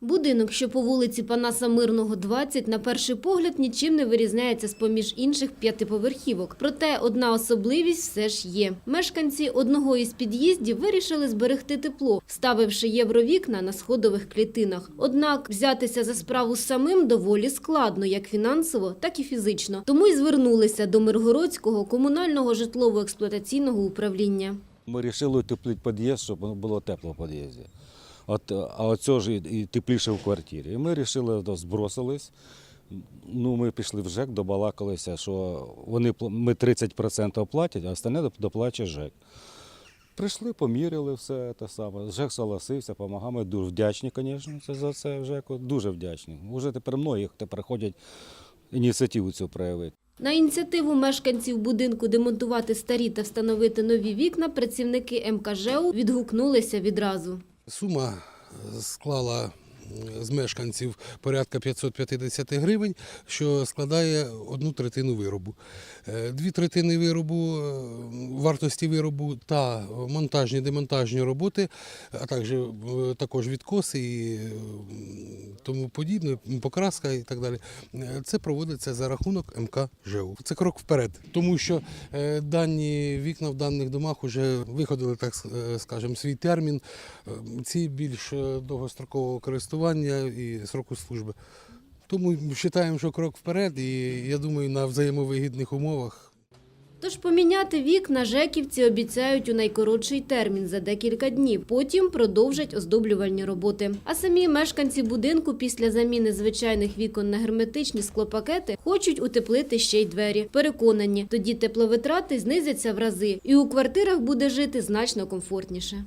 Будинок, що по вулиці Панаса Мирного, 20, на перший погляд нічим не вирізняється з-поміж інших п'ятиповерхівок. Проте одна особливість все ж є. Мешканці одного із під'їздів вирішили зберегти тепло, вставивши євровікна на сходових клітинах. Однак взятися за справу самим доволі складно, як фінансово, так і фізично. Тому й звернулися до Миргородського комунального житлово-експлуатаційного управління. Ми вирішили утеплити під'їзд, щоб було тепло в під'їзді. От, а оце ж і, тепліше в квартирі. І ми вирішили, збросились. Ну, ми пішли в ЖЕК, добалакалися, що вони, ми 30% платять, а остальне доп- доплачує ЖЕК. Прийшли, поміряли все те саме. ЖЕК согласився, допомагав. Ми дуже вдячні, звісно, за це ЖЕКу. Дуже вдячні. Уже тепер многі тепер ходять ініціативу цю проявити. На ініціативу мешканців будинку демонтувати старі та встановити нові вікна працівники МКЖУ відгукнулися відразу. Сума е, склала з мешканців порядка 550 гривень, що складає одну третину виробу. Е, Дві третини виробу, е, вартості виробу та монтажні демонтажні роботи, а також, відкоси і тому подібне, покраска і так далі. Е, Це проводиться за рахунок МК ЖЕУ. Це крок вперед, тому що е, дані вікна в даних домах вже виходили, так е, скажемо, свій термін. Ці більш довгострокового користування і сроку служби. Тому вважаємо, що крок вперед, і я думаю, на взаємовигідних умовах Тож поміняти вікна жеківці обіцяють у найкоротший термін за декілька днів. Потім продовжать оздоблювальні роботи. А самі мешканці будинку після заміни звичайних вікон на герметичні склопакети хочуть утеплити ще й двері. Переконані, тоді тепловитрати знизяться в рази, і у квартирах буде жити значно комфортніше.